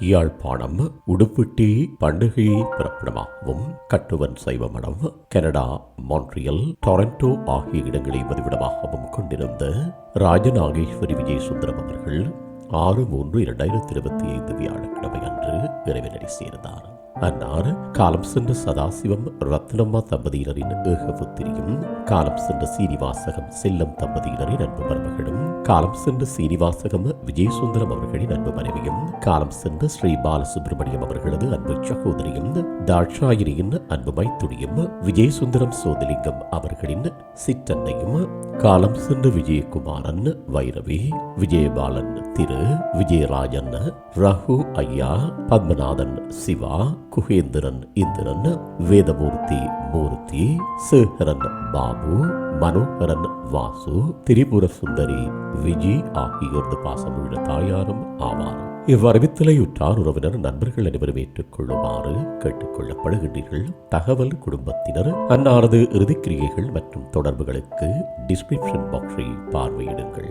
யாழ்ப்பாணம் உடுப்பிட்டி பண்டிகை பிறப்பிடமாகவும் கட்டுவன் சைவ மடம் கனடா மான்ட்ரியல் டொரண்டோ ஆகிய இடங்களை பதிவிடமாகவும் கொண்டிருந்த ராஜநாகேஸ்வரி விஜயசுந்தரம் அவர்கள் ஆறு மூன்று இரண்டாயிரத்தி இருபத்தி ஐந்து வியாழக்கிழமை அன்று விரைவில் சேர்ந்தார். அன்னார் காலம் சென்ற சதாசிவம் ரத்னம்மா தம்பதியினரின் ஏகபுத்திரியும் காலம் சென்ற சீனிவாசகம் செல்லம் தம்பதியினரின் அன்பு மருமகளும் காலம் சென்ற சீனிவாசகம் விஜயசுந்தரம் அவர்களின் அன்பு மனைவியும் காலம் சென்ற ஸ்ரீ பாலசுப்ரமணியம் அவர்களது அன்பு சகோதரியும் தாட்சாயினியின் அன்பு மைத்துடியும் விஜயசுந்தரம் சோதிலிங்கம் அவர்களின் சிற்றன்னையும் காலம் சென்ற விஜயகுமாரன் வைரவி விஜயபாலன் திரு விஜயராஜன் ரகு ஐயா பத்மநாதன் சிவா குகேந்திரன் இந்திரன் வேதமூர்த்தி மூர்த்தி சேகரன் பாபு மனோகரன் வாசு திரிபுர சுந்தரி விஜி ஆகியோரது பாசமுள்ள தாயாரும் ஆவார். இவ்வறிவித்தலையுற்றார் உறவினர் நண்பர்கள் அனைவரும் ஏற்றுக்கொள்ளுமாறு கேட்டுக்கொள்ளப்படுகின்றீர்கள். தகவல் குடும்பத்தினர் அன்னாரது இறுதிக்கிரியைகள் மற்றும் தொடர்புகளுக்கு டிஸ்கிரிப்ஷன் பாக்ஸை பார்வையிடுங்கள்.